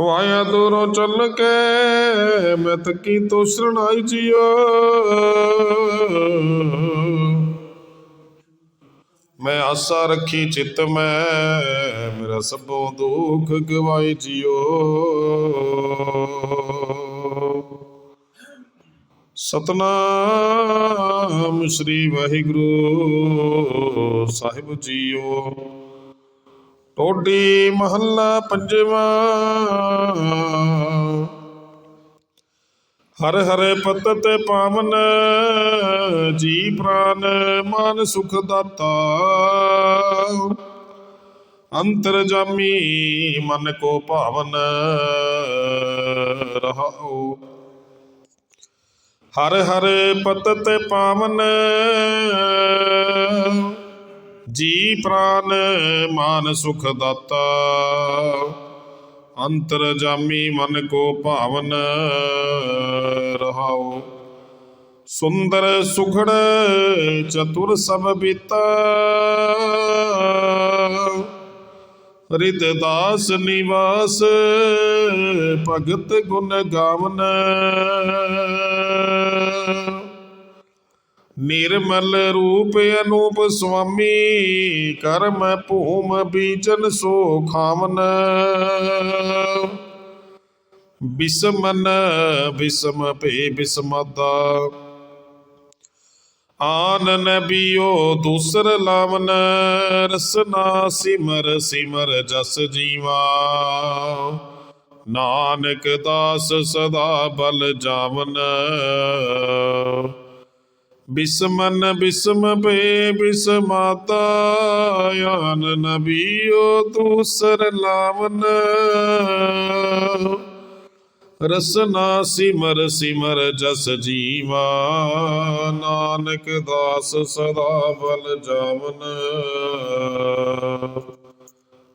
Via ਦੂਰੋਂ ਚੱਲ ਕੇ ਮੈਂ ਤੱਕੀ ਤੋਂ ਸ਼ਰਣਾਈ ਜੀਓ। ਮੈਂ ਆਸਾ ਰੱਖੀ ਚਿੱਤ ਮੈਂ, ਮੇਰਾ ਸਭੋਂ ਦੁੱਖ ਗਵਾਈ ਜੀਓ। ਸਤਨਾਮ ਸ੍ਰੀ ਵਾਹਿਗੁਰੂ ਸਾਹਿਬ ਜੀਓ। ਟੋਡੀ ਮਹੱਲਾ ਪੰਜਵਾਂ। ਹਰ ਹਰੇ ਪਤ ਤੇ ਪਾਵਨ, ਜੀ ਪ੍ਰਾਨ ਮਨ ਸੁਖ ਦਾਤਾ। ਅੰਤਰ ਜਾਮੀ ਮਨ ਕੋ ਭਾਵਨ ਰਹਾਉ। ਹਰ ਹਰੇ ਪਤ ਤੇ ਪਾਵਨ ਜੀ ਪ੍ਰਾਨ ਮਾਨ ਸੁਖ ਦਾਤਾ, ਅੰਤਰ ਜਾਮੀ ਮਨ ਕੋ ਭਾਵਨ ਰਹਾਉ ਸੁੰਦਰ ਸੁਖੜ ਚਤੁਰ ਸਭ ਬੀਤਾ ਰਿਤ ਦਾਸ ਨਿਵਾਸ ਭਗਤ ਗੁਣ ਗਾਵਨ। ਨਿਰਮਲ ਰੂਪ ਅਨੂਪ ਸੁਆਮੀ, ਕਰਮ ਭੂਮ ਬੀਜਨ ਸੋ ਖਾਵਨ ਬਿਸਮਨ, ਬਿਸਮ ਭੇ ਬਿਸਮਾਦਾ। ਆਨ ਨਬੀਓ ਦੂਸਰ ਲਾਵਨ, ਰਸਨਾ ਸਿਮਰ ਸਿਮਰ ਜਸ ਜੀਵਾ। ਨਾਨਕ ਦਾਸ ਸਦਾ ਬਲ ਜਾਵਨ। ਬਿਸਮਨ ਬਿਸਮ ਪੇ ਬਿਸਮਾਤਾ ਆਨ ਨਬੀਓ ਦੂਸਰ ਲਾਵਨ। ਰਸਨਾ ਸਿਮਰ ਸਿਮਰ ਜਸ ਜੀਵਾ, ਨਾਨਕ ਦਾਸ ਸਦਾ ਬਲ ਜਾਵਨ।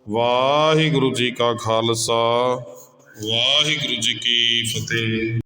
ਵਾਹਿਗੁਰੂ ਜੀ ਕਾ ਖਾਲਸਾ, ਵਾਹਿਗੁਰੂ ਜੀ ਕੀ ਫਤਿਹ।